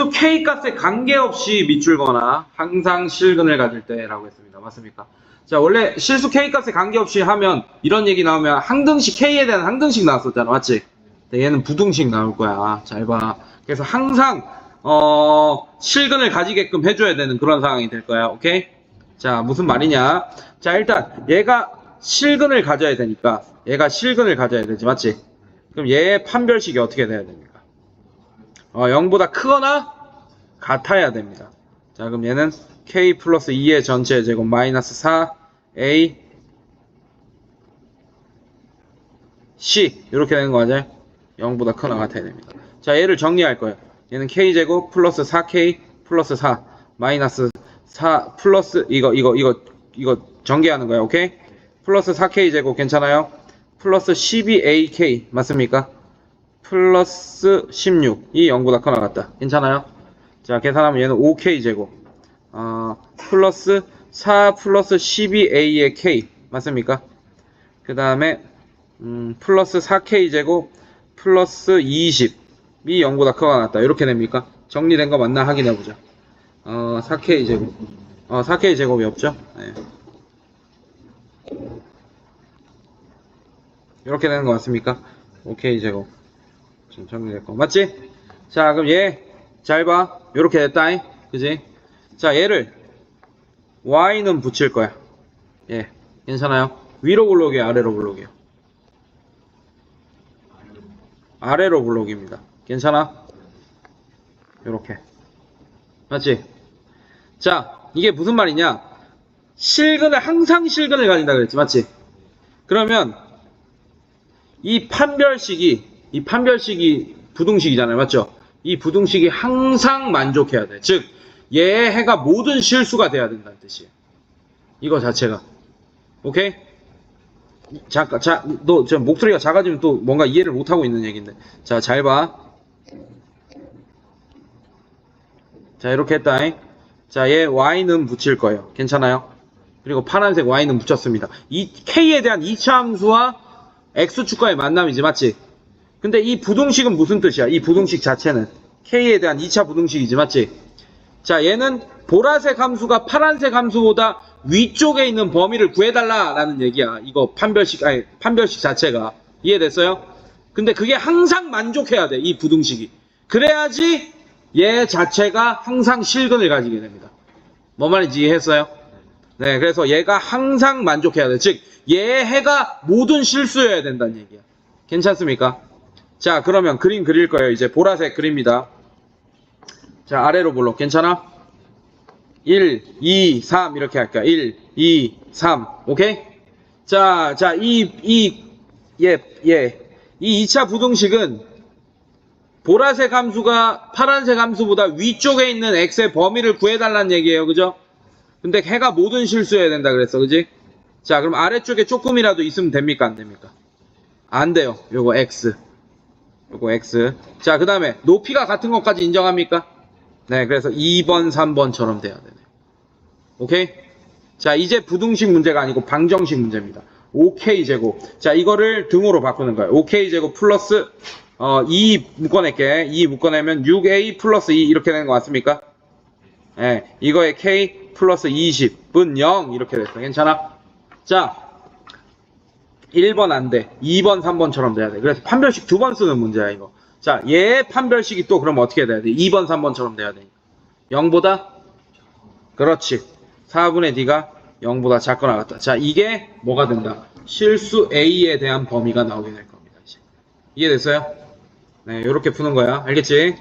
실수 K 값에 관계없이 밑줄거나 항상 실근을 가질 때라고 했습니다. 맞습니까? 자, 원래 실수 K 값에 관계없이 하면 이런 얘기 나오면 항등식 K에 대한 항등식 나왔었잖아. 맞지? 근데 얘는 부등식 나올 거야. 잘 봐. 그래서 항상 어, 실근을 가지게끔 해줘야 되는 그런 상황이 될 거야. 오케이? 자, 무슨 말이냐? 자, 일단 얘가 실근을 가져야 되니까 얘가 실근을 가져야 되지. 맞지? 그럼 얘의 판별식이 어떻게 돼야 됩니까? 어, 0보다 크거나 같아야 됩니다. 자, 그럼 얘는 k 플러스 2의 전체 제곱 마이너스 4 a c 이렇게 되는 거 맞아요? 0보다 크거나 같아야 됩니다. 자, 얘를 정리할 거예요. 얘는 k 제곱 플러스 4k 플러스 4 마이너스 4 플러스 이거 이거 이거 이거 전개하는 거야. 오케이? 플러스 4k 제곱 괜찮아요? 플러스 12ak 맞습니까? 플러스 16이 0보다 커 나갔다. 괜찮아요? 자, 계산하면 얘는 5k 제곱. 어, 플러스 4 플러스 12a의 k 맞습니까? 그 다음에 음, 플러스 4k 제곱 플러스 20이 0보다 커가 났다. 이렇게 됩니까? 정리된 거 맞나 확인해 보자. 어, 4k 제곱. 어, 4k 제곱이 없죠? 네. 이렇게 되는 거 맞습니까? 오케이 제곱. 지금 정리됐고 맞지? 자 그럼 얘 잘 봐. 이렇게 됐다잉. 그지? 자 얘를 y는 붙일 거야. 예 괜찮아요? 위로 블록이에요 아래로 블록이에요? 아래로 블록입니다. 괜찮아? 요렇게 맞지? 자 이게 무슨 말이냐? 실근을 항상 실근을 가진다 그랬지 맞지? 그러면 이 판별식이 이 판별식이 부등식이잖아요. 맞죠? 이 부등식이 항상 만족해야 돼 즉 얘의 해가 모든 실수가 돼야 된다는 뜻이에요. 이거 자체가. 오케이? 잠깐 자너 저 목소리가 작아지면 또 뭔가 이해를 못하고 있는 얘기인데. 자 잘 봐. 자 이렇게 했다. 자얘 y는 붙일 거예요. 괜찮아요? 그리고 파란색 y는 붙였습니다. 이 k에 대한 이차 함수와 x축과의 만남이지 맞지? 근데 이 부등식은 무슨 뜻이야? 이 부등식 자체는 k에 대한 2차 부등식이지 맞지? 자 얘는 보라색 함수가 파란색 함수보다 위쪽에 있는 범위를 구해달라 라는 얘기야 이거 판별식 아니 판별식 자체가 이해됐어요? 근데 그게 항상 만족해야 돼 이 부등식이 그래야지 얘 자체가 항상 실근을 가지게 됩니다 뭐 말인지 이해했어요? 네 그래서 얘가 항상 만족해야 돼 즉 얘의 해가 모든 실수여야 된다는 얘기야. 괜찮습니까? 자, 그러면 그림 그릴 거예요. 이제 보라색 그립니다. 자, 아래로 볼록 괜찮아? 1, 2, 3 이렇게 할게요. 1, 2, 3. 오케이? 자, 자, 이, 이, 예, 예. 이 2차 부등식은 보라색 함수가 파란색 함수보다 위쪽에 있는 x의 범위를 구해달라는 얘기예요. 그죠? 근데 해가 모든 실수여야 된다 그랬어. 그지? 자, 그럼 아래쪽에 조금이라도 있으면 됩니까? 안 됩니까? 안 돼요. 요거 X. 요거 X. 자, 그 다음에 높이가 같은 것까지 인정합니까? 네, 그래서 2번, 3번처럼 돼야 되네요. 오케이? 자, 이제 부등식 문제가 아니고 방정식 문제입니다. 5K 제곱. 자, 이거를 등으로 바꾸는 거예요. 5K 제곱 플러스 어, 2 묶어낼게. 2 묶어내면 6A 플러스 2 이렇게 되는 거 맞습니까? 예, 네, 이거의 K 플러스 20은 0 이렇게 됐어. 괜찮아? 자, 1번 안 돼. 2번, 3번처럼 돼야 돼. 그래서 판별식 두 번 쓰는 문제야, 이거. 자, 얘 판별식이 또 그럼 어떻게 돼야 돼? 2번, 3번처럼 돼야 돼. 0보다? 그렇지. 4분의 D가 0보다 작거나 같다. 자, 이게 뭐가 된다? 실수 A에 대한 범위가 나오게 될 겁니다. 이제. 이해됐어요? 네, 이렇게 푸는 거야. 알겠지?